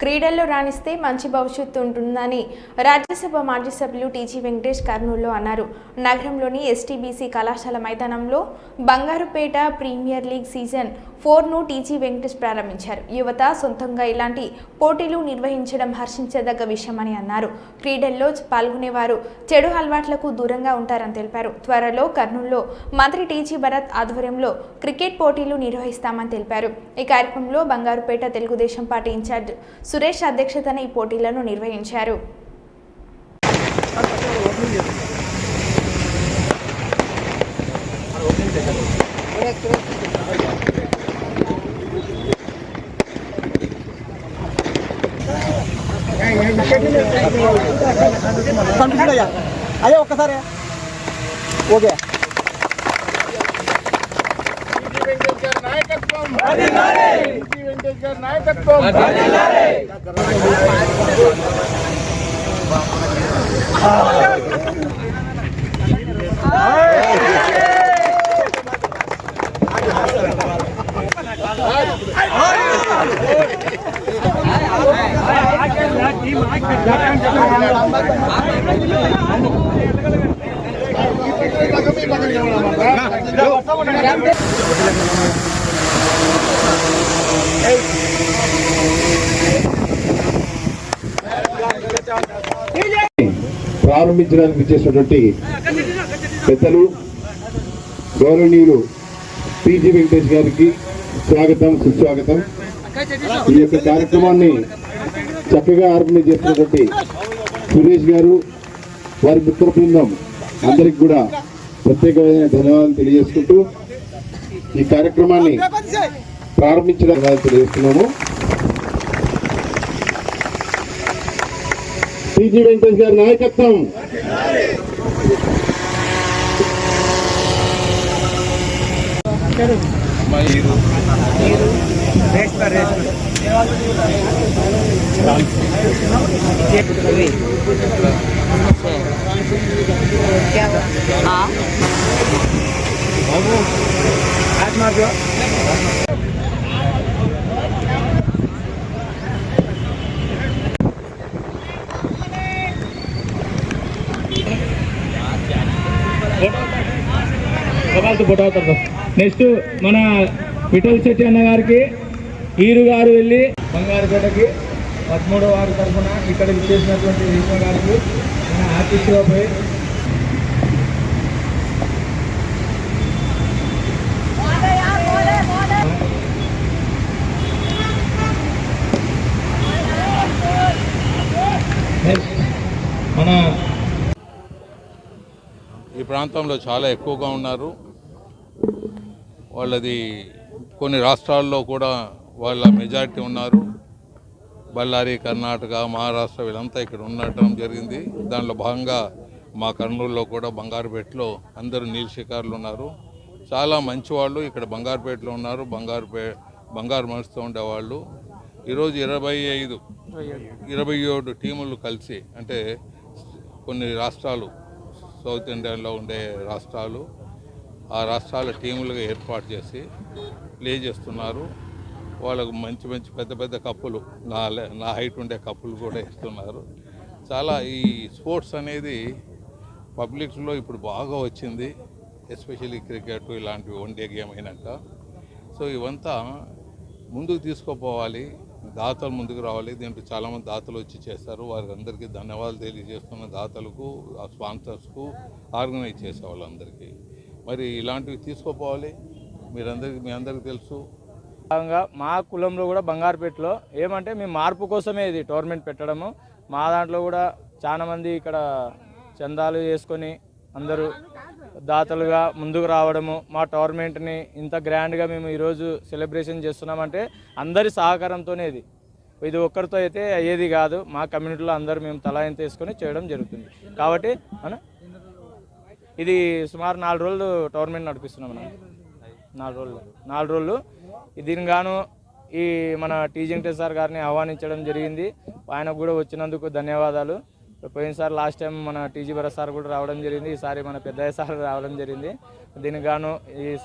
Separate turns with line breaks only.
క్రీడల్లో రాణిస్తే మంచి భవిష్యత్తు ఉంటుందని రాజ్యసభ మాజీ సభ్యులు టీజీ వెంకటేష్ కర్నూలులో అన్నారు. నగరంలోని ఎస్టీబీసీ కళాశాల మైదానంలో బంగారుపేట ప్రీమియర్ లీగ్ సీజన్ ఫోర్ను టీజీ వెంకటేష్ ప్రారంభించారు. యువత సొంతంగా ఇలాంటి పోటీలు నిర్వహించడం హర్షించదగ్గ విషయమని అన్నారు. క్రీడల్లో పాల్గొనేవారు చెడు అలవాట్లకు దూరంగా ఉంటారని తెలిపారు. త్వరలో కర్నూలులో మంత్రి టీజీ భరత్ ఆధ్వర్యంలో క్రికెట్ పోటీలు నిర్వహిస్తామని తెలిపారు. ఈ కార్యక్రమంలో బంగారుపేట తెలుగుదేశం పార్టీ ఇన్ఛార్జ్ సురేష్ అధ్యక్షతన ఈ పోటీలను నిర్వహించారు.
అయ్యా ఒక్కసారి. ఓకే
వెంకటేష్ గారి నాయకత్వం. వెంకటేష్ గారి నాయకత్వం.
ప్రారంభించడానికి చేసినటువంటి పెద్దలు గౌరవనీయులు పీజీ వెంకటేష్ గారికి స్వాగతం సుస్వాగతం. ఈ యొక్క కార్యక్రమాన్ని చక్కగా ఆర్గనైజ్ చేసినటువంటి సురేష్ గారు వారి మిత్ర బృందం అందరికి కూడా ప్రత్యేకమైన ధన్యవాదాలు తెలియజేసుకుంటూ ఈ కార్యక్రమాన్ని ప్రారంభించడానికి తెలియజేస్తున్నాము టీజీ వెంకటేష్ గారి నాయకత్వం.
సవాల్తో ఫోటో అవుతారు నెక్స్ట్ మన విఠల్ శెట్టి అన్న గారికి ఈరు గారు వెళ్ళి బంగారుపేటకి పదమూడవ వారి తరఫున ఇక్కడ చేసినటువంటి రీష్మ గారికి మన ఆర్టీసీలో పోయి నెక్స్ట్ మన
ఈ ప్రాంతంలో చాలా ఎక్కువగా ఉన్నారు. వాళ్ళది కొన్ని రాష్ట్రాల్లో కూడా వాళ్ళ మెజారిటీ ఉన్నారు. బళ్ళారి కర్ణాటక మహారాష్ట్ర వీళ్ళంతా ఇక్కడ ఉండటం జరిగింది. దానిలో భాగంగా మా కర్నూలులో కూడా బంగారుపేటలో అందరూ నీళ్ళ షికారులు ఉన్నారు. చాలా మంచి వాళ్ళు ఇక్కడ బంగారుపేటలో ఉన్నారు. బంగారుపే బంగారు మనసుతో ఉండేవాళ్ళు. ఈరోజు ఇరవై ఐదు ఇరవై ఏడు టీములు కలిసి అంటే కొన్ని రాష్ట్రాలు సౌత్ ఇండియాలో ఉండే రాష్ట్రాలు ఆ రాష్ట్రాల టీములుగా ఏర్పాటు చేసి ప్లే చేస్తున్నారు. వాళ్ళకు మంచి మంచి పెద్ద పెద్ద కప్పులు నా నా హైట్ ఉండే కప్పులు కూడా ఇస్తున్నారు. చాలా ఈ స్పోర్ట్స్ అనేది పబ్లిక్లో ఇప్పుడు బాగా వచ్చింది. ఎస్పెషల్లీ క్రికెట్ ఇలాంటివి వన్ డే గేమ్ అయినాక. సో ఇవంతా ముందుకు తీసుకుపోవాలి. దాతలు ముందుకు రావాలి. దీంట్లో చాలామంది దాతలు వచ్చి చేస్తారు వారికి అందరికీ ధన్యవాదాలు తెలియజేస్తున్న దాతలకు ఆ స్పాన్సర్స్కు ఆర్గనైజ్ చేసే వాళ్ళందరికీ. మరి ఇలాంటివి తీసుకోపోవాలి. మీరందరికీ మీ అందరికీ తెలుసు.
భాగంగా మా కులంలో కూడా బంగారుపేటలో ఏమంటే మేము మార్పు కోసమే ఇది టోర్నమెంట్ పెట్టడము. మా దాంట్లో కూడా చాలా మంది ఇక్కడ చందాలు చేసుకొని అందరూ దాతలుగా ముందుకు రావడము. మా టోర్నమెంట్ని ఇంత గ్రాండ్గా మేము ఈరోజు సెలబ్రేషన్ చేస్తున్నామంటే అందరి సహకారంతోనే ఇది. ఇది ఒక్కరితో అయితే అయ్యేది కాదు. మా కమ్యూనిటీలో అందరూ మేము తలాయింత వేసుకొని చేయడం జరుగుతుంది. కాబట్టి అన్న ఇది సుమారు నాలుగు రోజులు టోర్నమెంట్ నడిపిస్తున్నాం మనం. నాలుగు రోజులు. నాలుగు రోజులు. దీనికి గాను ఈ మన టీ సార్ గారిని ఆహ్వానించడం జరిగింది. ఆయనకు కూడా వచ్చినందుకు ధన్యవాదాలు. పోయినసారి లాస్ట్ టైం మన టీజీ భరత్ సార్ కూడా రావడం జరిగింది. ఈసారి మన పెద్దయ్య సార్ రావడం జరిగింది. దీనికి గాను ఈ